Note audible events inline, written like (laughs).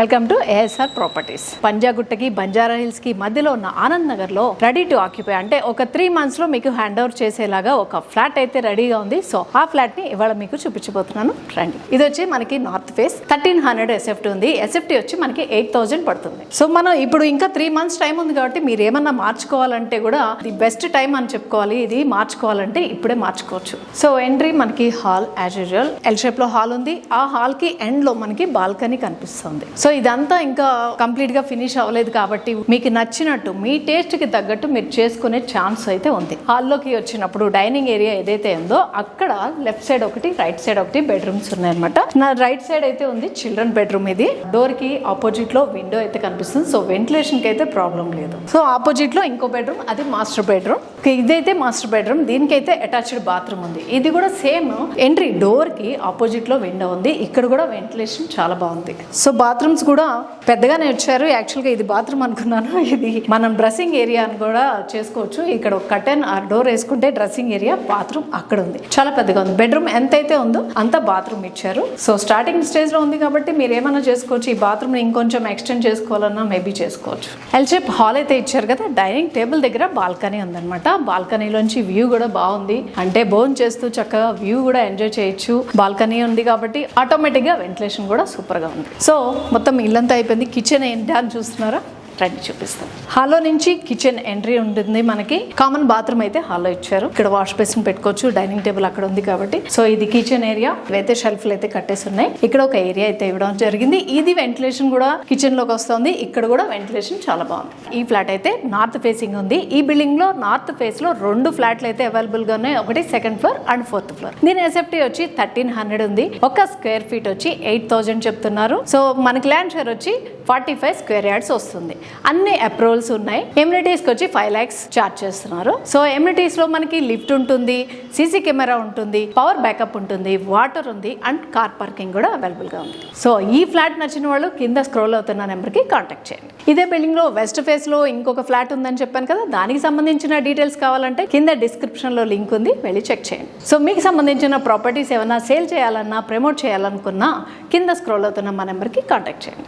Welcome to ASR properties పంజాగుట్టకి బంజారా హిల్స్కి మధ్యలో ఉన్న ఆనంద్ నగర్లో రెడీ టు ఆక్యుపై అంటే ఒక త్రీ మంత్స్లో మీకు హ్యాండ్ ఓవర్ చేసేలాగా ఒక ఫ్లాట్ అయితే రెడీగా ఉంది. సో ఆ ఫ్లాట్ని ఇవాళ మీకు చూపించబోతున్నాను. రండి. ఇది వచ్చి మనకి north face thirteen hundred SFT ఉంది. ఎస్ఎఫ్టీ వచ్చి మనకి ఎయిట్ థౌసండ్ పడుతుంది. సో మనం ఇప్పుడు ఇంకా త్రీ మంత్స్ టైం ఉంది కాబట్టి మీరు ఏమన్నా మార్చుకోవాలంటే కూడా ది బెస్ట్ టైం అని చెప్పుకోవాలి. ఇది మార్చుకోవాలంటే ఇప్పుడే మార్చుకోవచ్చు. సో ఎంట్రీ మనకి హాల్ యాజ్ యూజువల్ ఎల్ షేప్లో హాల్ ఉంది. ఆ హాల్కి ఎండ్లో మనకి బాల్కనీ కనిపిస్తుంది. సో సో ఇదంతా ఇంకా కంప్లీట్గా ఫినిష్ అవ్వలేదు కాబట్టి మీకు నచ్చినట్టు మీ టేస్ట్కి తగ్గట్టు మీరు చేసుకునే ఛాన్స్ అయితే ఉంది. హాల్లోకి వచ్చినప్పుడు డైనింగ్ ఏరియా ఏదైతే ఉందో అక్కడ లెఫ్ట్ సైడ్ ఒకటి రైట్ సైడ్ ఒకటి బెడ్రూమ్స్ ఉన్నాయన్నమాట. నా రైట్ సైడ్ అయితే ఉంది చిల్డ్రన్ బెడ్రూమ్ ఇది. డోర్కి ఆపోజిట్లో విండో అయితే కనిపిస్తుంది. సో వెంటిలేషన్కి అయితే ప్రాబ్లం లేదు. సో ఆపోజిట్లో ఇంకో బెడ్రూమ్ అది మాస్టర్ బెడ్రూమ్. ఇదైతే మాస్టర్ బెడ్రూమ్ దీనికైతే అటాచ్డ్ బాత్రూమ్ ఉంది. ఇది కూడా సేమ్ ఎంట్రీ డోర్కి ఆపోజిట్లో విండో ఉంది. ఇక్కడ కూడా వెంటిలేషన్ చాలా బాగుంది. సో బాత్రూమ్స్ కూడా పెద్దగానే వచ్చారు యాక్చువల్గా ఇది బాత్రూమ్ అనుకున్నాను. (laughs) ఇది మనం డ్రెస్సింగ్ ఏరియా అని కూడా చేసుకోవచ్చు. ఇక్కడ ఒక కటన్ ఆ డోర్ వేసుకుంటే డ్రెస్సింగ్ ఏరియా బాత్రూమ్ అక్కడ ఉంది. చాలా పెద్దగా ఉంది. బెడ్రూమ్ ఎంత అయితే ఉందో అంత బాత్రూమ్ ఇచ్చారు. సో స్టార్టింగ్ స్టేజ్లో ఉంది కాబట్టి మీరు ఏమైనా చేసుకోవచ్చు. ఈ బాత్రూమ్ ఇంకొంచెం ఎక్స్టెండ్ చేసుకోవాలన్నా మేబీ చేసుకోవచ్చు. ఎల్షేప్ హాల్ అయితే ఇచ్చారు కదా డైనింగ్ టేబుల్ దగ్గర బాల్కనీ ఉందన్నమాట. బాల్కనీలోంచి వ్యూ కూడా బాగుంది. అంటే బోన్ చేస్తూ చక్కగా వ్యూ కూడా ఎంజాయ్ చేయొచ్చు. బాల్కనీ ఉంది కాబట్టి ఆటోమేటిక్గా వెంటిలేషన్ కూడా సూపర్గా ఉంది. సో మొత్తం మొత్తం ఇల్లంతా అయిపోయింది. కిచెన్ ఏంటి అని చూస్తున్నారా? రండి చూపిస్తాను హాల్లో నుంచి కిచెన్ ఎంట్రీ ఉంటుంది మనకి. కామన్ బాత్రూమ్ అయితే హాల్లో ఇచ్చారు. ఇక్కడ వాష్ బేసిన్ పెట్టుకోవచ్చు. డైనింగ్ టేబుల్ అక్కడ ఉంది కాబట్టి. సో ఇది కిచెన్ ఏరియా. అయితే షెల్ఫ్లు అయితే కట్టేసి ఉన్నాయి. ఇక్కడ ఒక ఏరియా అయితే ఇవ్వడం జరిగింది. ఇది వెంటిలేషన్ కూడా కిచెన్లోకి వస్తుంది. ఇక్కడ కూడా వెంటిలేషన్ చాలా బాగుంది. ఈ ఫ్లాట్ అయితే నార్త్ ఫేసింగ్ ఉంది. ఈ బిల్డింగ్లో నార్త్ ఫేస్లో రెండు ఫ్లాట్లు అయితే అవైలబుల్గా ఉన్నాయి. ఒకటి second floor and fourth floor. దీని ఎస్ఎఫ్టీ వచ్చి థర్టీన్ హండ్రెడ్ ఉంది. ఒక స్క్వేర్ ఫీట్ వచ్చి ఎయిట్ థౌజండ్ చెప్తున్నారు. సో మనకి ల్యాండ్ షేర్ వచ్చి ఫార్టీ ఫైవ్ స్క్వేర్ యార్డ్స్ వస్తుంది. అన్ని అప్రూవల్స్ ఉన్నాయి. ఎమ్యూనిటీస్కి వచ్చి ఫైవ్ లాక్స్ చార్జ్ చేస్తున్నారు. సో ఎమ్యూనిటీస్లో మనకి లిఫ్ట్ ఉంటుంది సీసీ కెమెరా ఉంటుంది పవర్ బ్యాకప్ ఉంటుంది వాటర్ ఉంది అండ్ కార్ పార్కింగ్ కూడా అవైలబుల్గా ఉంది. సో ఈ ఫ్లాట్ నచ్చిన వాళ్ళు కింద స్క్రోల్ అవుతున్న నెంబర్కి కాంటాక్ట్ చేయండి. ఇదే బిల్డింగ్లో వెస్ట్ ఫేస్లో ఇంకొక ఫ్లాట్ ఉందని చెప్పాను కదా దానికి సంబంధించిన డీటెయిల్స్ కావాలంటే కింద డిస్క్రిప్షన్లో లింక్ ఉంది వెళ్ళి చెక్ చేయండి. సో మీకు సంబంధించిన ప్రాపర్టీస్ ఏమైనా సేల్ చేయాలన్నా ప్రమోట్ చేయాలనుకున్నా కింద స్క్రోల్ అవుతున్న మా నెంబర్కి కాంటాక్ట్ చేయండి.